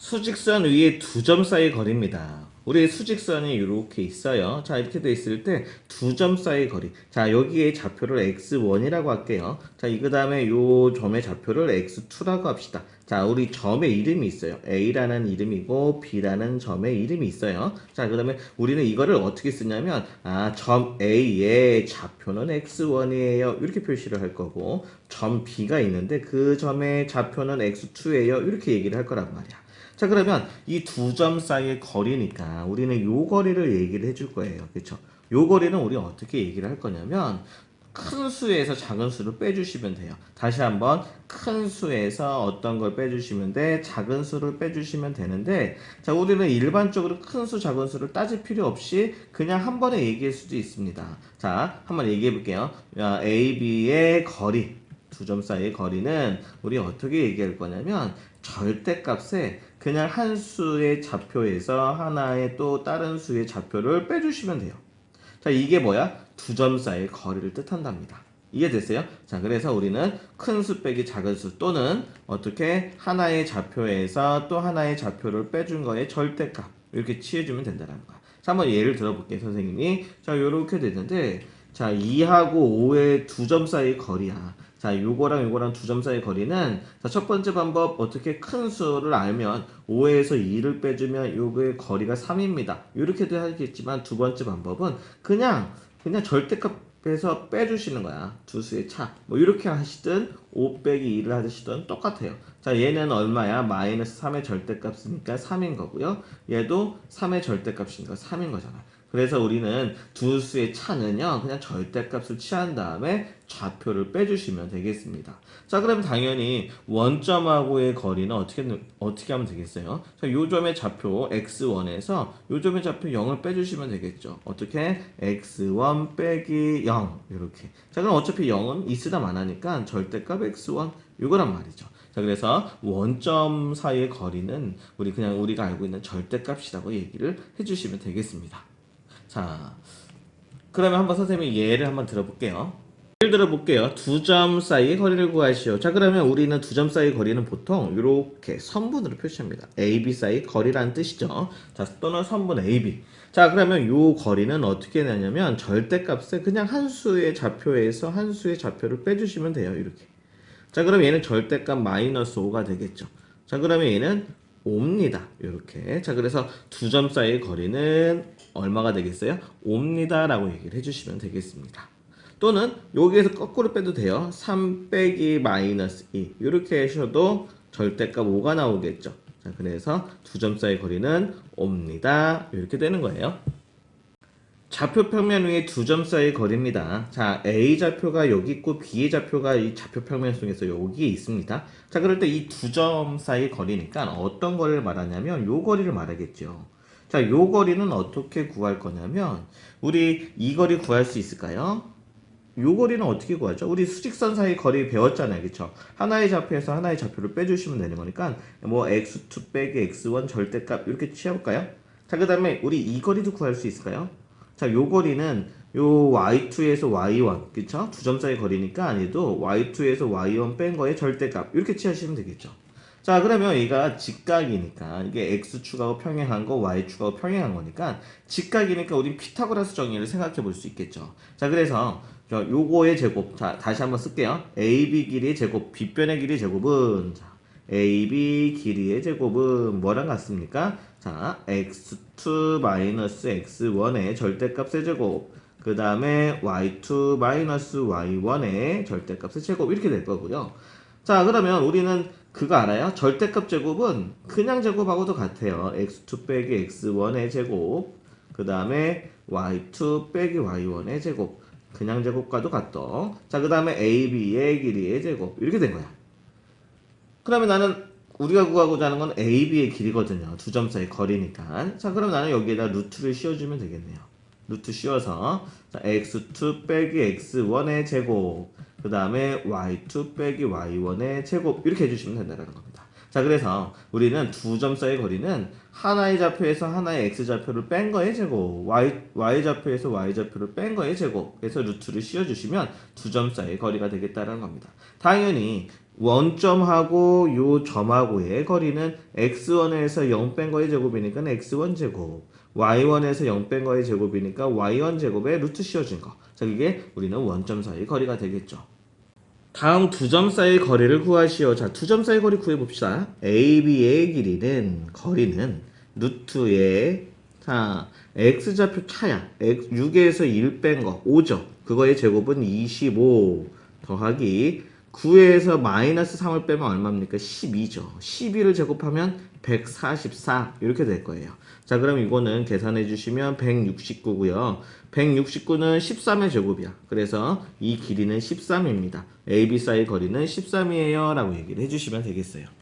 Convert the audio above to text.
수직선 위에 두 점 사이 거리입니다. 우리 수직선이 이렇게 있어요. 자, 이렇게 돼 있을 때 두 점 사이 거리. 자, 여기에 좌표를 x1이라고 할게요. 자, 이 그 다음에 요 점의 좌표를 x2라고 합시다. 자, 우리 점의 이름이 있어요. A라는 이름이고 B라는 점의 이름이 있어요. 자, 그 다음에 우리는 이거를 어떻게 쓰냐면 아, 점 A의 좌표는 x1이에요. 이렇게 표시를 할 거고 점 B가 있는데 그 점의 좌표는 x2예요. 이렇게 얘기를 할 거란 말이야. 자 그러면 이 두 점 사이의 거리니까 우리는 요 거리를 얘기를 해줄 거예요. 그렇죠 요 거리는 우리 어떻게 얘기를 할 거냐면 큰 수에서 작은 수를 빼주시면 돼요. 다시 한번 큰 수에서 어떤 걸 빼주시면 돼? 작은 수를 빼주시면 되는데 자 우리는 일반적으로 큰 수 작은 수를 따질 필요 없이 그냥 한 번에 얘기할 수도 있습니다. 자 한번 얘기해 볼게요. A, B의 거리 두 점 사이의 거리는 우리 어떻게 얘기할 거냐면 절대값에 그냥 한 수의 좌표에서 하나의 또 다른 수의 좌표를 빼주시면 돼요. 자, 이게 뭐야? 두 점 사이의 거리를 뜻한답니다. 이해됐어요? 자, 그래서 우리는 큰 수 빼기 작은 수 또는 어떻게 하나의 좌표에서 또 하나의 좌표를 빼준 거에 절대값 이렇게 취해주면 된다는 거야. 자, 한번 예를 들어볼게요, 선생님이. 자, 요렇게 되는데 자, 2하고 5의 두 점 사이 거리야. 자, 요거랑 요거랑 두 점 사이 거리는 자, 첫 번째 방법 어떻게 큰 수를 알면 5에서 2를 빼주면 요거의 거리가 3입니다. 이렇게도 하겠지만 두 번째 방법은 그냥 그냥 절대값에서 빼주시는 거야. 두 수의 차. 뭐 이렇게 하시든 5 빼기 2를 하시든 똑같아요. 자, 얘는 얼마야? 마이너스 3의 절대값이니까 3인 거고요. 얘도 3의 절대값이니까 3인 거잖아. 그래서 우리는 두 수의 차는요, 그냥 절대값을 취한 다음에 좌표를 빼주시면 되겠습니다. 자, 그러면 당연히 원점하고의 거리는 어떻게, 어떻게 하면 되겠어요? 자, 요 점의 좌표 x1에서 요 점의 좌표 0을 빼주시면 되겠죠. 어떻게? x1 빼기 0. 이렇게. 자, 그럼 어차피 0은 있으다 만하니까 절대값 x1. 이거란 말이죠. 자, 그래서 원점 사이의 거리는 우리 그냥 우리가 알고 있는 절대값이라고 얘기를 해주시면 되겠습니다. 자, 그러면 한번 선생님이 예를 한번 들어볼게요. 예를 들어볼게요. 두 점 사이의 거리를 구하시오. 자, 그러면 우리는 두 점 사이의 거리는 보통 이렇게 선분으로 표시합니다. AB 사이 거리라는 뜻이죠. 자, 또는 선분 AB. 자, 그러면 이 거리는 어떻게 되냐면 절대값에 그냥 한 수의 좌표에서 한 수의 좌표를 빼주시면 돼요. 이렇게. 자, 그럼 얘는 절대값 마이너스 5가 되겠죠. 자, 그러면 얘는 5입니다. 이렇게. 자, 그래서 두 점 사이의 거리는 얼마가 되겠어요? 5입니다. 라고 얘기를 해주시면 되겠습니다. 또는 여기에서 거꾸로 빼도 돼요. 3 빼기 마이너스 2. 이렇게 하셔도 절대값 5가 나오겠죠. 자, 그래서 두 점 사이의 거리는 5입니다. 이렇게 되는 거예요. 좌표 평면 위에 두 점 사이의 거리입니다. 자, A 좌표가 여기 있고 B의 좌표가 이 좌표 평면 속에서 여기에 있습니다. 자, 그럴 때 이 두 점 사이의 거리니까 어떤 거리를 말하냐면 요 거리를 말하겠죠. 자, 요 거리는 어떻게 구할 거냐면 우리 이 거리 구할 수 있을까요? 요 거리는 어떻게 구하죠? 우리 수직선 사이 거리 배웠잖아요. 그쵸? 하나의 좌표에서 하나의 좌표를 빼주시면 되는 거니까 뭐 x2 빼기 x1 절대값 이렇게 취해볼까요? 자, 그 다음에 우리 이 거리도 구할 수 있을까요? 자, 요 거리는 요 y2에서 y1, 그쵸? 두 점 사이 거리니까 얘도 y2에서 y1 뺀 거의 절대값 이렇게 취하시면 되겠죠. 자, 그러면 얘가 직각이니까 이게 x축하고 평행한 거, y축하고 평행한 거니까 직각이니까 우리 피타고라스 정의를 생각해 볼 수 있겠죠. 자, 그래서 저 요거의 제곱, 자, 다시 한번 쓸게요. AB 길이의 제곱, 빗변의 길이의 제곱은 자, AB 길이의 제곱은 뭐랑 같습니까? 자, x2 마이너스 x1의 절대값의 제곱 그 다음에 y2 마이너스 y1의 절대값의 제곱 이렇게 될 거고요. 자, 그러면 우리는 그거 알아요? 절대값 제곱은 그냥 제곱하고도 같아요. x2 빼기 x1의 제곱 그 다음에 y2 빼기 y1의 제곱 그냥 제곱과도 같더. 자, 그 다음에 ab의 길이의 제곱 이렇게 된 거야. 그러면 나는 우리가 구하고자 하는 건 AB의 길이거든요. 두 점 사이 거리니까. 자, 그럼 나는 여기에다 루트를 씌워주면 되겠네요. 루트 씌워서 자, x2 빼기 x1의 제곱 그 다음에 y2 빼기 y1의 제곱 이렇게 해주시면 된다는 겁니다. 자, 그래서 우리는 두 점 사이 거리는 하나의 좌표에서 하나의 x 좌표를 뺀 거의 제곱, y, y 좌표에서 y 좌표를 뺀 거의 제곱. 그래서 루트를 씌워주시면 두 점 사이 거리가 되겠다는 겁니다. 당연히 원점하고 요 점하고의 거리는 x1에서 0 뺀 거의 제곱이니까 x1 제곱 y1에서 0 뺀 거의 제곱이니까 y1 제곱에 루트 씌워진 거. 자, 이게 우리는 원점 사이 거리가 되겠죠. 다음 두 점 사이 거리를 구하시오. 자, 두 점 사이 거리 구해봅시다. AB의 길이는 거리는 루트의 자 x 좌표 차야. x 6에서 1 뺀 거 5죠. 그거의 제곱은 25 더하기 9에서 마이너스 3을 빼면 얼마입니까? 12죠. 12를 제곱하면 144 이렇게 될 거예요. 자 그럼 이거는 계산해 주시면 169고요. 169는 13의 제곱이야. 그래서 이 길이는 13입니다. AB 사이 거리는 13이에요 라고 얘기를 해주시면 되겠어요.